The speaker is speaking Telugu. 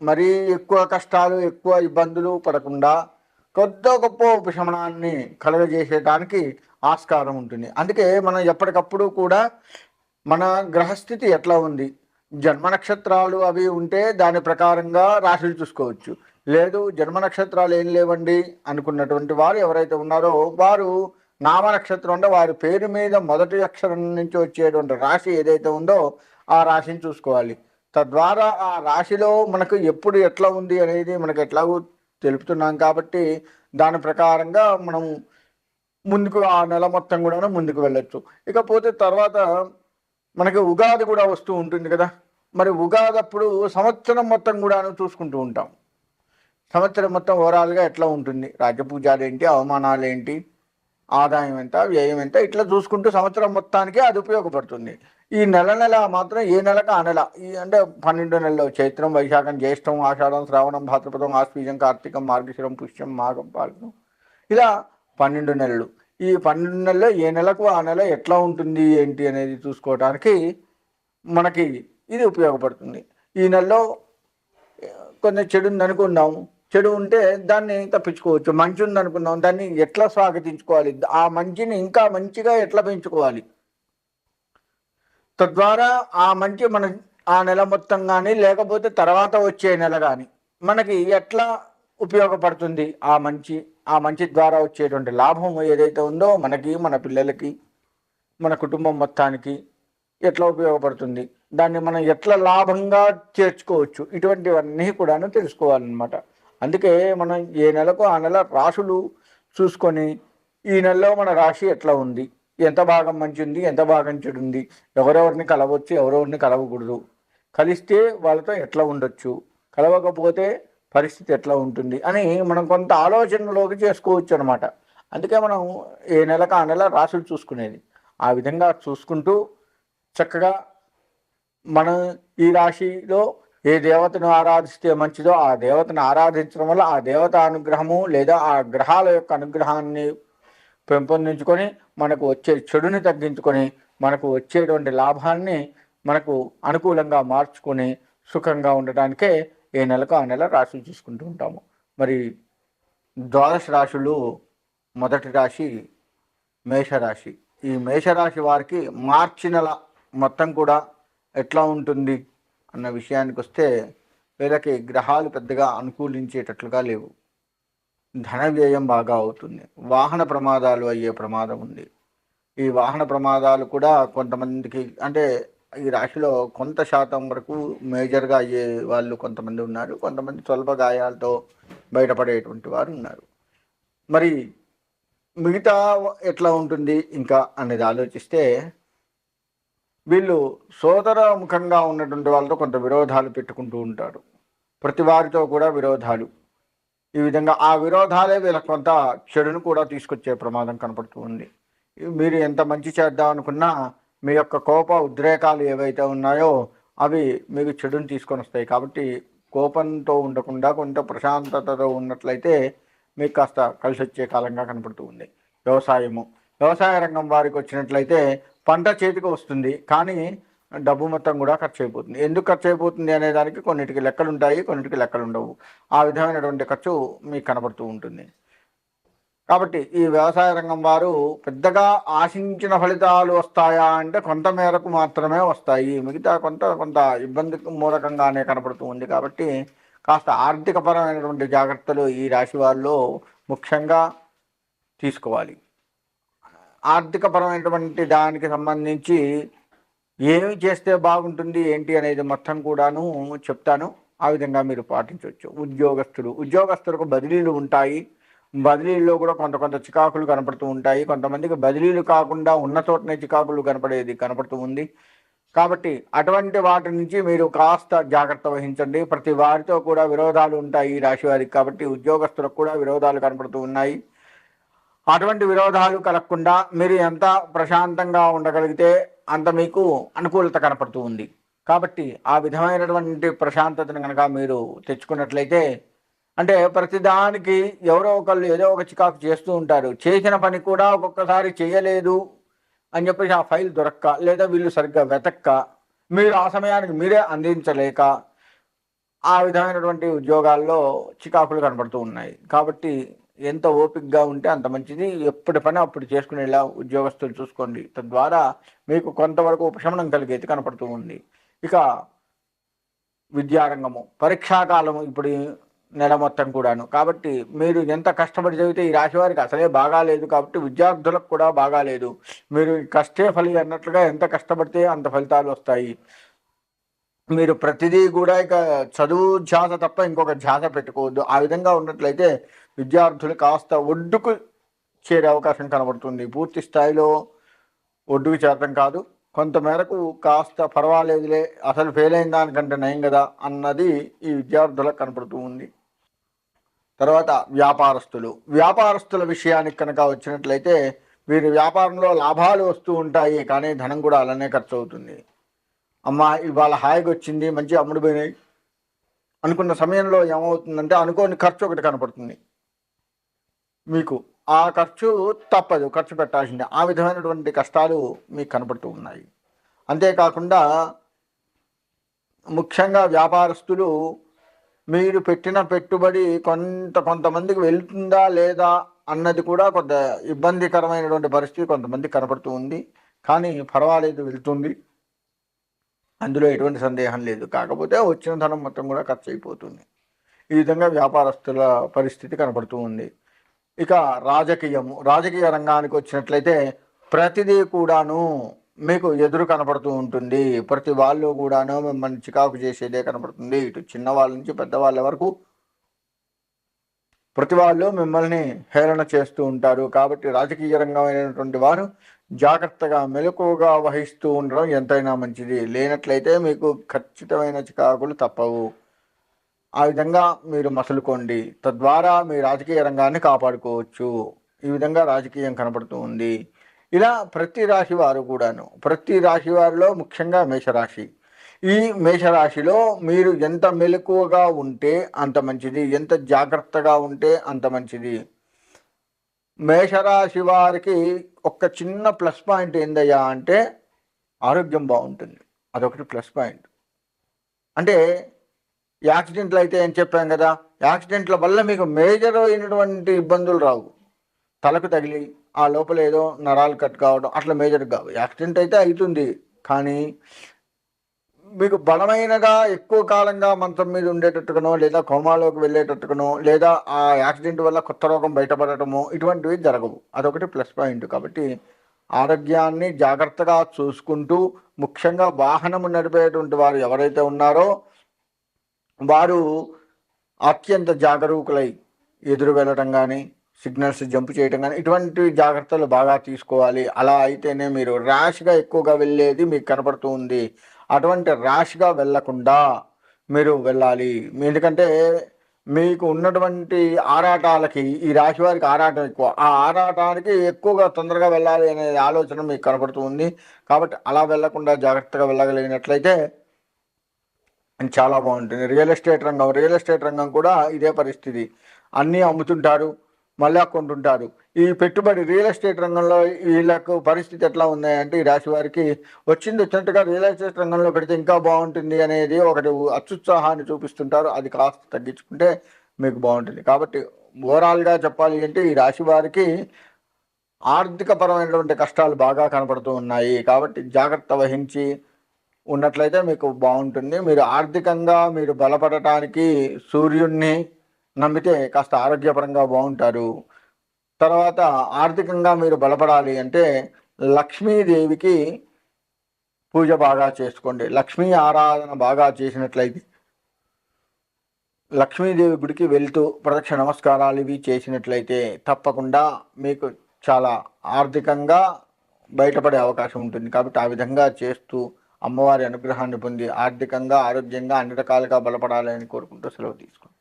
మరీ ఎక్కువ కష్టాలు ఎక్కువ ఇబ్బందులు పడకుండా కొద్ది గొప్ప ఉపశమనాన్ని కలుగజేసేటానికి ఆస్కారం ఉంటుంది. అందుకే మనం ఎప్పటికప్పుడు కూడా మన గ్రహస్థితి ఎట్లా ఉంది? జన్మ నక్షత్రాలు అవి ఉంటే దాని ప్రకారంగా రాశులు చూసుకోవచ్చు. లేదు జన్మ నక్షత్రాలు ఏం లేవండి అనుకున్నటువంటి వారు ఎవరైతే ఉన్నారో వారు నామ నక్షత్రం అంటే వారి పేరు మీద మొదటి అక్షరం నుంచి వచ్చేటువంటి రాశి ఏదైతే ఉందో ఆ రాశిని చూసుకోవాలి. తద్వారా ఆ రాశిలో మనకు ఎప్పుడు ఎట్లా ఉంది అనేది మనకు ఎట్లాగో తెలుపుతున్నాం కాబట్టి దాని ప్రకారంగా మనం ముందుకు ఆ నెల మొత్తం కూడా ముందుకు వెళ్ళొచ్చు. ఇకపోతే తర్వాత మనకి ఉగాది కూడా వస్తూ ఉంటుంది కదా. మరి ఉగాది అప్పుడు సంవత్సరం మొత్తం కూడాను చూసుకుంటూ ఉంటాం. సంవత్సరం మొత్తం ఓవరాల్గా ఎట్లా ఉంటుంది? రాజ్యపూజాలు ఏంటి అవమానాలు ఏంటి ఆదాయం ఎంత వ్యయం ఎంత ఇట్లా చూసుకుంటూ సంవత్సరం మొత్తానికి అది ఉపయోగపడుతుంది. ఈ నెల నెల మాత్రం ఏ నెలకు ఆ నెల. ఈ అంటే పన్నెండు నెలలు చైత్రం వైశాఖం జ్యేష్టం ఆషాఢం శ్రావణం భాద్రపదం ఆశ్వీజం కార్తీకం మార్గశిరం పుష్యం మాఘం పాల్గం ఇలా పన్నెండు నెలలు. ఈ పన్నెండు నెలలో ఏ నెలకు ఆ నెల ఎట్లా ఉంటుంది ఏంటి అనేది చూసుకోవడానికి మనకి ఇది ఉపయోగపడుతుంది. ఈ నెలలో కొంచెం చెడు ఉంది అనుకున్నాం. చెడు ఉంటే దాన్ని తప్పించుకోవచ్చు. మంచి ఉంది అనుకున్నాం. దాన్ని ఎట్లా స్వాగతించుకోవాలి? ఆ మంచిని ఇంకా మంచిగా ఎట్లా పెంచుకోవాలి? తద్వారా ఆ మంచి మన ఆ నెల మొత్తం కానీ లేకపోతే తర్వాత వచ్చే నెల కానీ మనకి ఎట్లా ఉపయోగపడుతుంది ఆ మంచి ఆ మంచి ద్వారా వచ్చేటువంటి లాభం ఏదైతే ఉందో మనకి మన పిల్లలకి మన కుటుంబం మొత్తానికి ఎట్లా ఉపయోగపడుతుంది? దాన్ని మనం ఎట్లా లాభంగా చేర్చుకోవచ్చు? ఇటువంటివన్నీ కూడాను తెలుసుకోవాలన్నమాట. అందుకే మనం ఏ నెలకు ఆ నెల రాశులు చూసుకొని ఈ నెలలో మన రాశి ఎట్లా ఉంది? ఎంత భాగం మంచి ఉంది ఎంత భాగం చెడు ఉంది ఎవరెవరిని కలవచ్చు ఎవరెవరిని కలవకూడదు. కలిస్తే వాళ్ళతో ఎట్లా ఉండొచ్చు కలవకపోతే పరిస్థితి ఎట్లా ఉంటుంది అని మనం కొంత ఆలోచనలోకి చేసుకోవచ్చు అనమాట అందుకే మనం ఏ నెలకు ఆ నెల రాసులు చూసుకునేది. ఆ విధంగా చూసుకుంటూ చక్కగా మనం ఈ రాశిలో ఏ దేవతను ఆరాధిస్తే మంచిదో ఆ దేవతను ఆరాధించడం వల్ల ఆ దేవత అనుగ్రహము లేదా ఆ గ్రహాల యొక్క అనుగ్రహాన్ని పెంపొందించుకొని మనకు వచ్చే చెడుని తగ్గించుకొని మనకు వచ్చేటువంటి లాభాన్ని మనకు అనుకూలంగా మార్చుకొని సుఖంగా ఉండటానికే ఏ నెలకు ఆ నెల రాశులు చూసుకుంటూ ఉంటాము. మరి ద్వాదశ రాశులు మొదటి రాశి మేషరాశి. ఈ మేషరాశి వారికి మార్చి నెల మొత్తం కూడా ఎట్లా ఉంటుంది అన్న విషయానికి వస్తే వీళ్ళకి గ్రహాలు పెద్దగా అనుకూలించేటట్లుగా లేవు. ధన వ్యయం బాగా అవుతుంది. వాహన ప్రమాదాలు అయ్యే ప్రమాదం ఉంది. ఈ వాహన ప్రమాదాలు కూడా కొంతమందికి అంటే ఈ రాశిలో కొంత శాతం వరకు మేజర్గా అయ్యే వాళ్ళు కొంతమంది ఉన్నారు. కొంతమంది స్వల్ప గాయాలతో బయటపడేటువంటి వారు ఉన్నారు. మరి మిగతా ఎట్లా ఉంటుంది ఇంకా అనేది ఆలోచిస్తే వీళ్ళు సోదర ముఖంగా ఉన్నటువంటి వాళ్ళతో కొంత విరోధాలు పెట్టుకుంటూ ఉంటారు. ప్రతి వారితో కూడా విరోధాలు ఈ విధంగా ఆ విరోధాలే వీళ్ళకి కొంత చెడును కూడా తీసుకొచ్చే ప్రమాదం కనపడుతూ ఉంది. మీరు ఎంత మంచి చేద్దాం అనుకున్నా మీ యొక్క కోప ఉద్రేకాలు ఏవైతే ఉన్నాయో అవి మీకు చెడుని తీసుకొని వస్తాయి. కాబట్టి కోపంతో ఉండకుండా కొంత ప్రశాంతతతో ఉన్నట్లయితే మీకు కాస్త కలిసి వచ్చే కాలంగా కనపడుతూ ఉంది. వ్యవసాయము. వ్యవసాయ రంగం వారికి వచ్చినట్లయితే పంట చేతికి వస్తుంది. కానీ డబ్బు మొత్తం కూడా ఖర్చు అయిపోతుంది ఎందుకు ఖర్చు అయిపోతుంది అనే దానికి కొన్నిటికి లెక్కలు ఉంటాయి కొన్నిటికి లెక్కలు ఉండవు ఆ విధమైనటువంటి ఖర్చు మీకు కనబడుతూ ఉంటుంది. కాబట్టి ఈ వ్యవసాయ రంగం వారు పెద్దగా ఆశించిన ఫలితాలు వస్తాయా అంటే కొంత మేరకు మాత్రమే వస్తాయి. మిగతా కొంత కొంత ఇబ్బంది మూలకంగానే కనపడుతూ ఉంది కాబట్టి కాస్త ఆర్థికపరమైనటువంటి జాగ్రత్తలు ఈ రాశి వారిలో ముఖ్యంగా తీసుకోవాలి. ఆర్థికపరమైనటువంటి దానికి సంబంధించి ఏమి చేస్తే బాగుంటుంది ఏంటి అనేది మొత్తం కూడాను చెప్తాను. ఆ విధంగా మీరు పాటించవచ్చు. ఉద్యోగస్తులు ఉద్యోగస్తులకు బదిలీలు ఉంటాయి. బదిలీల్లో కూడా కొంత కొంత చికాకులు కనపడుతూ ఉంటాయి. కొంతమందికి బదిలీలు కాకుండా ఉన్న చోటనే చికాకులు కనపడేది కనపడుతూ ఉంది. కాబట్టి అటువంటి వాటి నుంచి మీరు కాస్త జాగ్రత్త వహించండి. ప్రతి వారితో కూడా విరోధాలు ఉంటాయి ఈ రాశి వారికి కాబట్టి ఉద్యోగస్తులకు కూడా విరోధాలు కనపడుతూ ఉన్నాయి. అటువంటి విరోధాలు కలగకుండా మీరు ఎంత ప్రశాంతంగా ఉండగలిగితే అంత మీకు అనుకూలత కనపడుతూ ఉంది. కాబట్టి ఆ విధమైనటువంటి ప్రశాంతతను కనుక మీరు తెచ్చుకున్నట్లయితే అంటే ప్రతిదానికి ఎవరో ఒకళ్ళు ఏదో ఒక చికాకు చేస్తూ ఉంటారు. చేసిన పని కూడా ఒక్కొక్కసారి చేయలేదు అని చెప్పేసి ఆ ఫైల్ దొరక్క లేదా వీళ్ళు సరిగ్గా వెతక్క మీరు ఆ సమయానికి మీరే అందించలేక ఆ విధమైనటువంటి ఉద్యోగాల్లో చికాకులు కనబడుతూ ఉన్నాయి. కాబట్టి ఎంత ఓపికగా ఉంటే అంత మంచిది. ఎప్పటి పని అప్పుడు చేసుకునేలా ఉద్యోగస్తులు చూసుకోండి. తద్వారా మీకు కొంతవరకు ఉపశమనం కలిగేది కనపడుతూ ఉంది. ఇక విద్యారంగము. పరీక్షాకాలము ఇప్పుడు నెల మొత్తం కూడాను. కాబట్టి మీరు ఎంత కష్టపడి చదివితే ఈ రాశి వారికి అసలే బాగాలేదు కాబట్టి విద్యార్థులకు కూడా బాగాలేదు. మీరు కష్టే ఫలి అన్నట్లుగా ఎంత కష్టపడితే అంత ఫలితాలు వస్తాయి. మీరు ప్రతిదీ కూడా ఇక చదువు ధ్యాస తప్ప ఇంకొక ధ్యాస పెట్టుకోవద్దు. ఆ విధంగా ఉన్నట్లయితే విద్యార్థులు కాస్త ఒడ్డుకు చేరే అవకాశం కనబడుతుంది. పూర్తి స్థాయిలో ఒడ్డుకు చేరటం కాదు. కొంతమేరకు కాస్త పర్వాలేదులే అసలు ఫెయిల్ అయిన దానికంటే నయం కదా అన్నది ఈ విద్యార్థులకు కనపడుతూ ఉంది. తర్వాత వ్యాపారస్తులు. వ్యాపారస్తుల విషయానికి కనుక వచ్చినట్లయితే వీరి వ్యాపారంలో లాభాలు వస్తూ ఉంటాయి కానీ ధనం కూడా అలానే ఖర్చు అవుతుంది అమ్మ ఇవాళ హాయిగా వచ్చింది మంచి అమ్ముడు పోయినాయి. అనుకున్న సమయంలో ఏమవుతుందంటే అనుకోని ఖర్చు ఒకటి కనపడుతుంది. మీకు ఆ ఖర్చు తప్పదు ఖర్చు పెట్టాల్సిందే. ఆ విధమైనటువంటి కష్టాలు మీకు కనపడుతూ ఉన్నాయి. అంతేకాకుండా ముఖ్యంగా వ్యాపారస్తులు మీరు పెట్టిన పెట్టుబడి కొంత కొంతమందికి వెళ్తుందా లేదా అన్నది కూడా కొంత ఇబ్బందికరమైనటువంటి పరిస్థితి కొంతమంది కనపడుతూ ఉంది. కానీ పర్వాలేదు వెళ్తుంది. అందులో ఎటువంటి సందేహం లేదు. కాకపోతే వచ్చిన ధనం మొత్తం కూడా ఖర్చు అయిపోతుంది ఈ విధంగా వ్యాపారస్తుల పరిస్థితి కనపడుతూ ఉంది. ఇక రాజకీయము. రాజకీయ రంగానికి వచ్చినట్లయితే ప్రతిదీ కూడాను మీకు ఎదురు కనపడుతూ ఉంటుంది. ప్రతి వాళ్ళు కూడాను మిమ్మల్ని చికాకు చేసేదే కనపడుతుంది. ఇటు చిన్నవాళ్ళ నుంచి పెద్దవాళ్ళ వరకు ప్రతి వాళ్ళు మిమ్మల్ని హేళన చేస్తూ ఉంటారు. కాబట్టి రాజకీయ రంగమైనటువంటి వారు జాగ్రత్తగా మెలకువగా వహిస్తూ ఉండడం ఎంతైనా మంచిది. లేనట్లయితే మీకు ఖచ్చితమైన చికాకులు తప్పవు. ఆ విధంగా మీరు మసలుకోండి. తద్వారా మీ రాజకీయ రంగాన్ని కాపాడుకోవచ్చు. ఈ విధంగా రాజకీయం కనపడుతూ ఉంది. ఇలా ప్రతి రాశి వారు కూడాను ప్రతి రాశి వారిలో ముఖ్యంగా మేషరాశి. ఈ మేషరాశిలో మీరు ఎంత మెలకువగా ఉంటే అంత మంచిది ఎంత జాగ్రత్తగా ఉంటే అంత మంచిది. మేషరాశి వారికి ఒక చిన్న ప్లస్ పాయింట్ ఏందయ్యా అంటే ఆరోగ్యం బాగుంటుంది. అదొకటి ప్లస్ పాయింట్. అంటే యాక్సిడెంట్లు అయితే ఏం చెప్పాం కదా యాక్సిడెంట్ల వల్ల మీకు మేజర్ అయినటువంటి ఇబ్బందులు రావు. తలకు తగిలి ఆ లోపల ఏదో నరాలు కట్ కావడం అట్లా మేజర్ కావు. యాక్సిడెంట్ అయితే అవుతుంది కానీ మీకు బలమైనగా ఎక్కువ కాలంగా మంచం మీద ఉండేటట్టుగానో లేదా కోమాలోకి వెళ్ళేటట్టుగానో లేదా ఆ యాక్సిడెంట్ వల్ల కొత్త రోగం బయటపడటము ఇటువంటివి జరగవు. అదొకటి ప్లస్ పాయింట్. కాబట్టి ఆరోగ్యాన్ని జాగ్రత్తగా చూసుకుంటూ ముఖ్యంగా వాహనము నడిపేటువంటి వారు ఎవరైతే ఉన్నారో వారు అత్యంత జాగరూకులై ఎదురు వెళ్ళడం కానీ సిగ్నల్స్ జంప్ చేయడం కానీ ఇటువంటి జాగ్రత్తలు బాగా తీసుకోవాలి. అలా అయితేనే మీరు ర్యాష్గా ఎక్కువగా వెళ్ళేది మీకు కనపడుతుంది అటువంటి ర్యాష్గా వెళ్ళకుండా మీరు వెళ్ళాలి. ఎందుకంటే మీకు ఉన్నటువంటి ఆరాటాలకి ఈ రాశి వారికి ఆరాటం ఎక్కువ. ఆ ఆరాటానికి ఎక్కువగా తొందరగా వెళ్ళాలి అనే ఆలోచన మీకు కనబడుతుంది కాబట్టి అలా వెళ్ళకుండా జాగ్రత్తగా వెళ్ళగలిగినట్లయితే చాలా బాగుంటుంది. రియల్ ఎస్టేట్ రంగం రియల్ ఎస్టేట్ రంగం కూడా ఇదే పరిస్థితి. అన్నీ అమ్ముతుంటారు. మళ్ళా కొంటుంటారు ఈ పెట్టుబడి రియల్ ఎస్టేట్ రంగంలో వీళ్ళకు పరిస్థితి ఎట్లా ఉన్నాయంటే ఈ రాశి వారికి వచ్చింది వచ్చినట్టుగా రియల్ ఎస్టేట్ రంగంలో పెడితే ఇంకా బాగుంటుంది అనేది ఒకటి అత్యుత్సాహాన్ని చూపిస్తుంటారు. అది కాస్త తగ్గించుకుంటే మీకు బాగుంటుంది. కాబట్టి ఓవరాల్గా చెప్పాలి అంటే ఈ రాశి వారికి ఆర్థిక పరమైనటువంటి కష్టాలు బాగా కనపడుతూ ఉన్నాయి. కాబట్టి జాగ్రత్త వహించి ఉన్నట్లయితే మీకు బాగుంటుంది. మీరు ఆర్థికంగా మీరు బలపడటానికి సూర్యుడిని నమ్మితే కాస్త ఆరోగ్యపరంగా బాగుంటారు. తర్వాత ఆర్థికంగా మీరు బలపడాలి అంటే లక్ష్మీదేవికి పూజ బాగా చేసుకోండి. లక్ష్మీ ఆరాధన బాగా చేసినట్లయితే లక్ష్మీదేవి గుడికి వెళ్తూ ప్రదక్ష నమస్కారాలు ఇవి చేసినట్లయితే తప్పకుండా మీకు చాలా ఆర్థికంగా బయటపడే అవకాశం ఉంటుంది. కాబట్టి ఆ విధంగా చేస్తూ అమ్మవారి అనుగ్రహాన్ని పొంది ఆర్థికంగా ఆరోగ్యంగా అన్ని రకాలుగా బలపడాలని కోరుకుంటూ సెలవు తీసుకుంటాం